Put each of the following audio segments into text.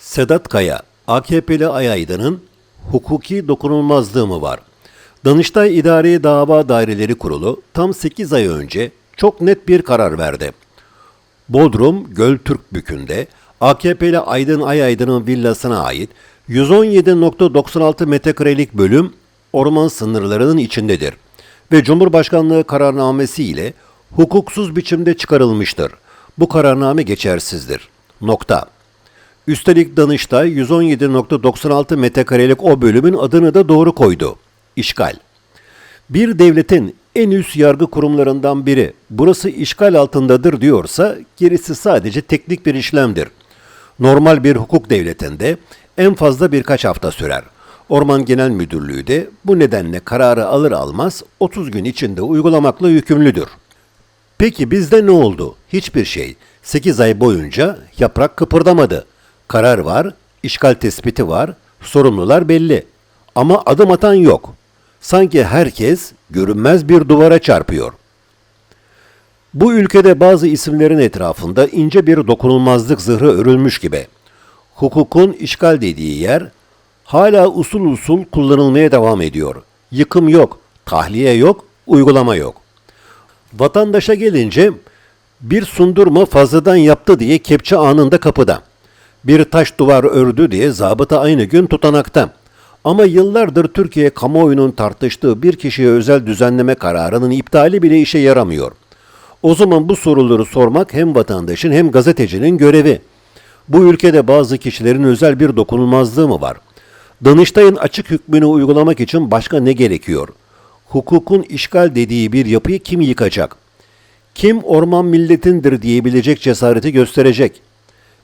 Sedat Kaya, AKP'li Ayaydın'ın hukuki dokunulmazlığı mı var? Danıştay İdari Dava Daireleri Kurulu tam 8 ay önce çok net bir karar verdi. Bodrum Göltürkbükü'nde AKP'li Aydın Ayaydın'ın villasına ait 117.96 metrekarelik bölüm orman sınırlarının içindedir ve Cumhurbaşkanlığı kararnamesi ile hukuksuz biçimde çıkarılmıştır. Bu kararname geçersizdir. Nokta. Üstelik Danıştay 117.96 metrekarelik o bölümün adını da doğru koydu. İşgal. Bir devletin en üst yargı kurumlarından biri burası işgal altındadır diyorsa gerisi sadece teknik bir işlemdir. Normal bir hukuk devletinde en fazla birkaç hafta sürer. Orman Genel Müdürlüğü de bu nedenle kararı alır almaz 30 gün içinde uygulamakla yükümlüdür. Peki bizde ne oldu? Hiçbir şey. 8 ay boyunca yaprak kıpırdamadı. Karar var, işgal tespiti var, sorumlular belli. Ama adım atan yok. Sanki herkes görünmez bir duvara çarpıyor. Bu ülkede bazı isimlerin etrafında ince bir dokunulmazlık zırhı örülmüş gibi. Hukukun işgal dediği yer hala usul usul kullanılmaya devam ediyor. Yıkım yok, tahliye yok, uygulama yok. Vatandaşa gelince bir sundurma fazladan yaptı diye kepçe anında kapıda. Bir taş duvar ördü diye zabıta aynı gün tutanakta. Ama yıllardır Türkiye kamuoyunun tartıştığı bir kişiye özel düzenleme kararının iptali bile işe yaramıyor. O zaman bu soruları sormak hem vatandaşın hem gazetecinin görevi. Bu ülkede bazı kişilerin özel bir dokunulmazlığı mı var? Danıştay'ın açık hükmünü uygulamak için başka ne gerekiyor? Hukukun işgal dediği bir yapıyı kim yıkacak? Kim orman milletindir diyebilecek cesareti gösterecek?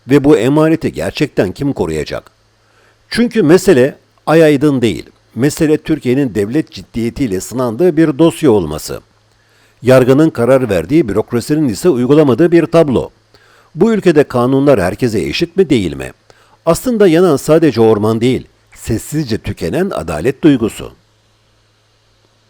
Ve bu emaneti gerçekten kim koruyacak? Çünkü mesele ay değil. Mesele Türkiye'nin devlet ciddiyetiyle sınandığı bir dosya olması. Yargının karar verdiği bürokrasinin ise uygulamadığı bir tablo. Bu ülkede kanunlar herkese eşit mi değil mi? Aslında yanan sadece orman değil, sessizce tükenen adalet duygusu.